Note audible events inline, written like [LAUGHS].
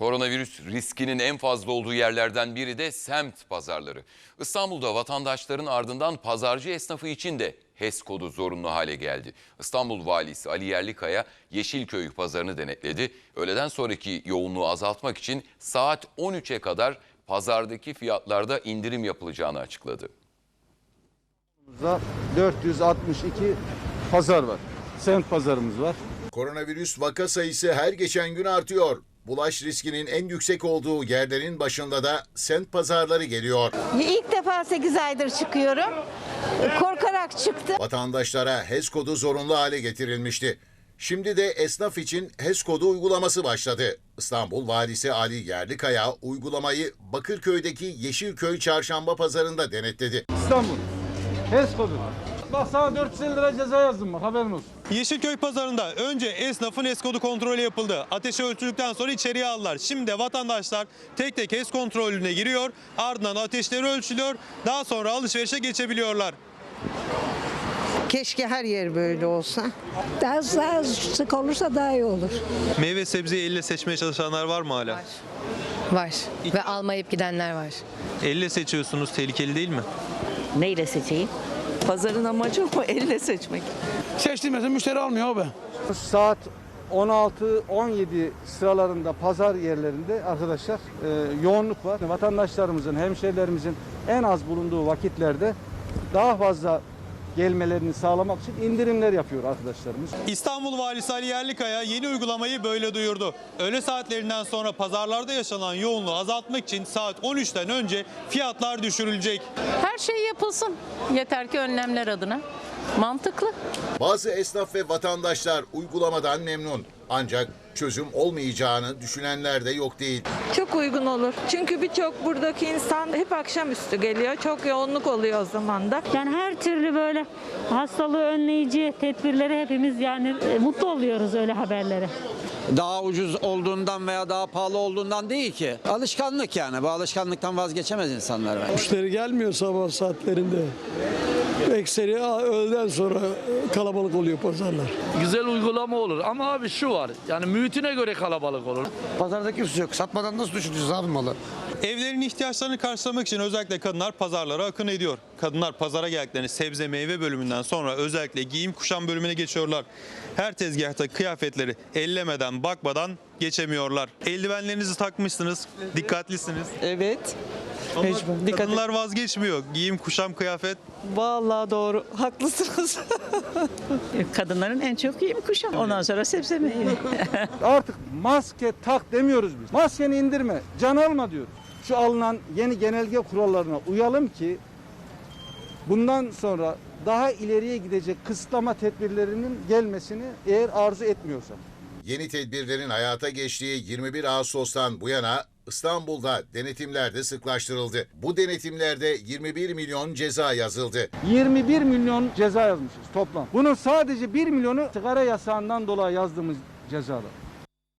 Koronavirüs riskinin en fazla olduğu yerlerden biri de semt pazarları. İstanbul'da vatandaşların ardından pazarcı esnafı için de HES kodu zorunlu hale geldi. İstanbul Valisi Ali Yerlikaya Yeşilköy pazarını denetledi. Öğleden sonraki yoğunluğu azaltmak için saat 13'e kadar pazardaki fiyatlarda indirim yapılacağını açıkladı. Burada 462 pazar var. Semt pazarımız var. Koronavirüs vaka sayısı her geçen gün artıyor. Bulaş riskinin en yüksek olduğu yerlerin başında da sent pazarları geliyor. İlk defa 8 aydır çıkıyorum. Korkarak çıktım. Vatandaşlara HES kodu zorunlu hale getirilmişti. Şimdi de esnaf için HES kodu uygulaması başladı. İstanbul Valisi Ali Yerlikaya uygulamayı Bakırköy'deki Yeşilköy Çarşamba Pazarında denetledi. İstanbul. HES kodu. Bak sana 450 lira ceza yazdım bak haberin olsun. Yeşilköy pazarında önce esnafın HES kodu kontrolü yapıldı. Ateşi ölçüldükten sonra içeriye aldılar. Şimdi de vatandaşlar tek tek HES kontrolüne giriyor. Ardından ateşleri ölçülüyor. Daha sonra alışverişe geçebiliyorlar. Keşke her yer böyle olsa. Daha, daha sık olursa daha iyi olur. Meyve sebzeyi elle seçmeye çalışanlar var mı hala? Var ve almayıp gidenler var. Elle seçiyorsunuz tehlikeli değil mi? Neyle seçeyim? Pazarın amacı o [LAUGHS] elle seçmek. Seçtiğimizde müşteri almıyor abi. Saat 16-17 sıralarında pazar yerlerinde arkadaşlar e, yoğunluk var. Vatandaşlarımızın, hemşehrilerimizin en az bulunduğu vakitlerde daha fazla gelmelerini sağlamak için indirimler yapıyor arkadaşlarımız. İstanbul Valisi Ali Yerlikaya yeni uygulamayı böyle duyurdu. Öğle saatlerinden sonra pazarlarda yaşanan yoğunluğu azaltmak için saat 13'ten önce fiyatlar düşürülecek. Her şey yapılsın. Yeter ki önlemler adına. Mantıklı. Bazı esnaf ve vatandaşlar uygulamadan memnun. Ancak çözüm olmayacağını düşünenler de yok değil. Çok uygun olur. Çünkü birçok buradaki insan hep akşamüstü geliyor. Çok yoğunluk oluyor o zaman da. Yani her türlü böyle hastalığı önleyici tedbirleri hepimiz yani e, mutlu oluyoruz öyle haberlere. Daha ucuz olduğundan veya daha pahalı olduğundan değil ki. Alışkanlık yani. Bu alışkanlıktan vazgeçemez insanlar. bence. Müşteri gelmiyor sabah saatlerinde. Ekseri öğleden sonra kalabalık oluyor pazarlar. Güzel uygulama olur ama abi şu var. Yani mühitine göre kalabalık olur. Pazarda kimse yok. Satmadan nasıl düşüreceğiz abi malı? Evlerin ihtiyaçlarını karşılamak için özellikle kadınlar pazarlara akın ediyor. Kadınlar pazara geldiklerinde sebze meyve bölümünden sonra özellikle giyim kuşam bölümüne geçiyorlar. Her tezgahta kıyafetleri ellemeden bakmadan geçemiyorlar. Eldivenlerinizi takmışsınız, dikkatlisiniz. Evet. Ama Mecbur, dikkat kadınlar vazgeçmiyor. Giyim kuşam kıyafet. Vallahi doğru. [LAUGHS] Haklısınız. Kadınların en çok iyi kuşam. Ondan sonra sebze meyve. [LAUGHS] Artık maske tak demiyoruz biz. Maskeni indirme, can alma diyoruz. Şu alınan yeni genelge kurallarına uyalım ki bundan sonra daha ileriye gidecek kısıtlama tedbirlerinin gelmesini eğer arzu etmiyorsak. Yeni tedbirlerin hayata geçtiği 21 Ağustos'tan bu yana İstanbul'da denetimler de sıklaştırıldı. Bu denetimlerde 21 milyon ceza yazıldı. 21 milyon ceza yazmışız toplam. Bunun sadece 1 milyonu sigara yasağından dolayı yazdığımız cezalar.